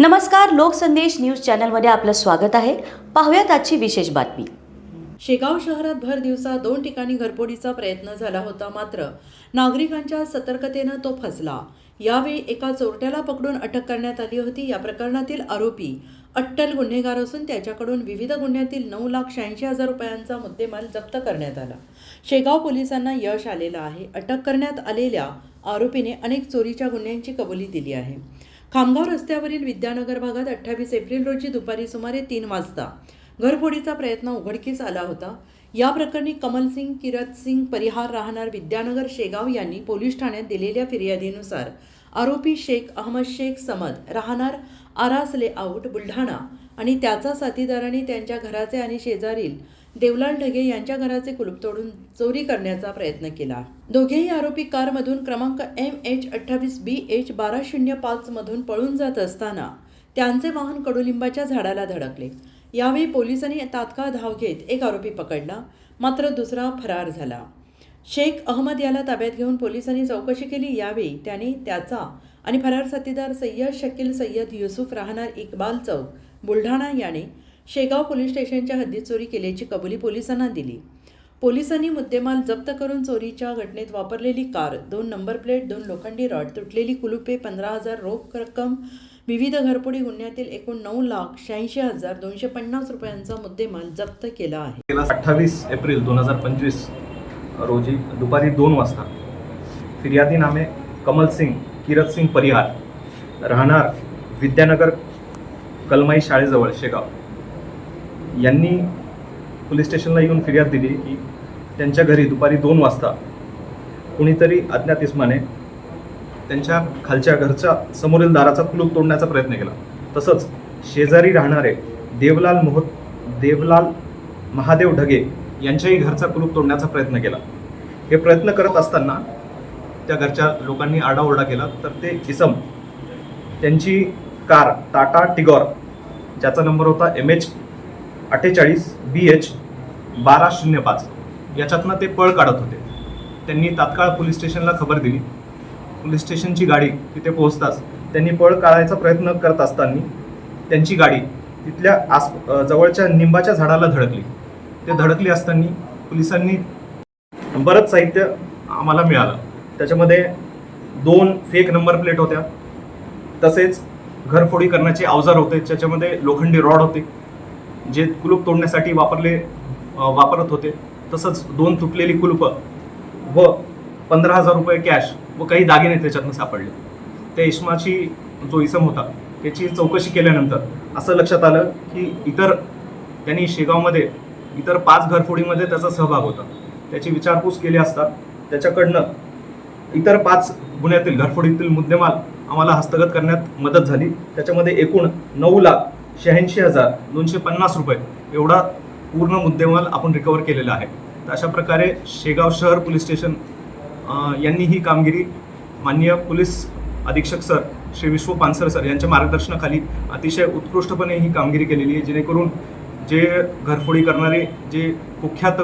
नमस्कार लोकसंदेश न्यूज चॅनलमध्ये आपलं स्वागत आहे. पाहूयात आजची विशेष बातमी. शेगाव शहरात भर दिवसा दोन ठिकाणी घरपोडीचा प्रयत्न झाला होता मात्र नागरिकांच्या सतर्कतेनं तो फसला. यावेळी एका चोरट्याला पकडून अटक करण्यात आली होती. या प्रकरणातील आरोपी अट्टल गुन्हेगार असून त्याच्याकडून विविध गुन्ह्यातील नऊ लाख शहाऐंशी हजार रुपयांचा मुद्देमाल जप्त करण्यात आला. शेगाव पोलिसांना यश आलेलं आहे. अटक करण्यात आलेल्या आरोपीने अनेक चोरीच्या गुन्ह्यांची कबुली दिली आहे. खामगाव रस्त्यावरील विद्यानगर भागात अठ्ठावीस एप्रिल रोजी दुपारी सुमारे तीन वाजता घरफोडीचा प्रयत्न उघडकीस आला होता. या प्रकरणी कमलसिंग किरतसिंग परिहार राहणार विद्यानगर शेगाव यांनी पोलीस ठाण्यात दिलेल्या फिर्यादीनुसार आरोपी शेख अहमद शेख समद राहणार आरास लेआउट बुलढाणा आणि त्याचा साथीदारांनी त्यांच्या घराचे आणि शेजारील देवलाल ढगे यांच्या घराचे कुलूप तोडून चोरी करण्याचा प्रयत्न केला. दोघेही आरोपी कारमधून क्रमांक एम एच अठ्ठावीस बी एच बारा शून्य पाचमधून पळून जात असताना त्यांचे वाहन कडुलिंबाच्या झाडाला धडकले. यावेळी पोलिसांनी तात्काळ धाव घेत एक आरोपी पकडला मात्र दुसरा फरार झाला. शेख अहमद याला ताब्यात घेऊन पोलिसांनी चौकशी केली यावेळी त्याने त्याचा आणि फरार साथीदार सय्यद शकील सय्यद युसुफ राहणार इक्बाल चौक बुलढाणा याने शेगाव पोलीस स्टेशनच्या हद्दीत चोरी केल्याची कबुली पोलिसांना दिली. पोलिसांनी मुद्देमाल जप्त करून चोरीच्या घटनेत वापरलेली कार दोन नंबर प्लेट दोन लोखंडी रॉड तुटलेली कुलुपे पंधरा हजार रोख रक्कम विविध घरपोडी गुन्ह्यातील एकूण नऊ लाख शहाऐंशी हजार दोनशे पन्नास रुपयांचा मुद्देमाल जप्त केला आहे. गेला अठ्ठावीस एप्रिल दोन हजार पंचवीस रोजी दुपारी दोन वाजता फिर्यादी नामे कमल सिंग किरत सिंग परिहार राहणार विद्यानगर कलमाई शाळेजवळ शेगाव. यांनी पोलीस स्टेशनला येऊन फिर्याद दिली की त्यांच्या घरी दुपारी दोन वाजता कुणीतरी अज्ञात इस्माने त्यांच्या खालच्या घरच्या समोरील दाराचा कुलूप तोडण्याचा प्रयत्न केला. तसंच शेजारी राहणारे देवलाल मोह देवलाल महादेव ढगे यांच्याही घरचा कुलूप तोडण्याचा प्रयत्न केला. हे प्रयत्न करत असताना त्या घरच्या लोकांनी आरडाओरडा केला. तर ते इसम त्यांची कार टाटा टिगॉर ज्याचा नंबर होता एम एच अठ्ठेचाळीस बी एच बारा शून्य पाच. याच्यातनं ते पळ काढत होते. त्यांनी तात्काळ पोलीस स्टेशनला खबर दिली. पोलीस स्टेशनची गाडी तिथे पोहोचताच त्यांनी पळ काढायचा प्रयत्न करत असताना त्यांची गाडी तिथल्या आस जवळच्या निंबाच्या झाडाला धडकली. ते धडकली असताना पोलिसांनी बरंच साहित्य आम्हाला मिळालं. त्याच्यामध्ये दोन फेक नंबर प्लेट होत्या. तसेच घरफोडी करण्याचे अवजार होते. त्याच्यामध्ये लोखंडी रॉड होते. जे कुलूप तोडण्यासाठी वापरले वापरत होते तसंच दोन तुटलेली कुलूपं व पंधरा हजार रुपये कॅश व काही दागिने त्याच्यातनं सापडले. त्या इस्माची जो इसम होता त्याची चौकशी केल्यानंतर असं लक्षात आलं की इतर त्यांनी शेगावमध्ये इतर पाच घरफोडीमध्ये त्याचा सहभाग होता. त्याची विचारपूस केली असता त्याच्याकडनं इतर पाच गुन्ह्यातील घरफोडीतील मुद्देमाल आम्हाला हस्तगत करण्यात मदत झाली. त्याच्यामध्ये एकूण नऊ लाख शहाऐंशी हजार दोनशे पन्नास रुपये एवढा पूर्ण मुद्देमाल आपण रिकवर केलेला आहे. तर अशा प्रकारे शेगाव शहर पोलीस स्टेशन यांनी ही कामगिरी माननीय पोलीस अधीक्षक सर श्री विश्व पानसर सर यांच्या मार्गदर्शनाखाली अतिशय उत्कृष्टपणे ही कामगिरी केलेली आहे. जेणेकरून जे घरफोडी करणारे जे कुख्यात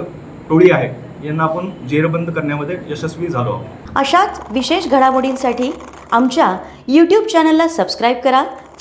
टोळी आहे यांना आपण जेरबंद करण्यामध्ये यशस्वी झालो आहोत. अशाच विशेष घडामोडींसाठी आमच्या यूट्यूब चॅनलला सबस्क्राईब करा.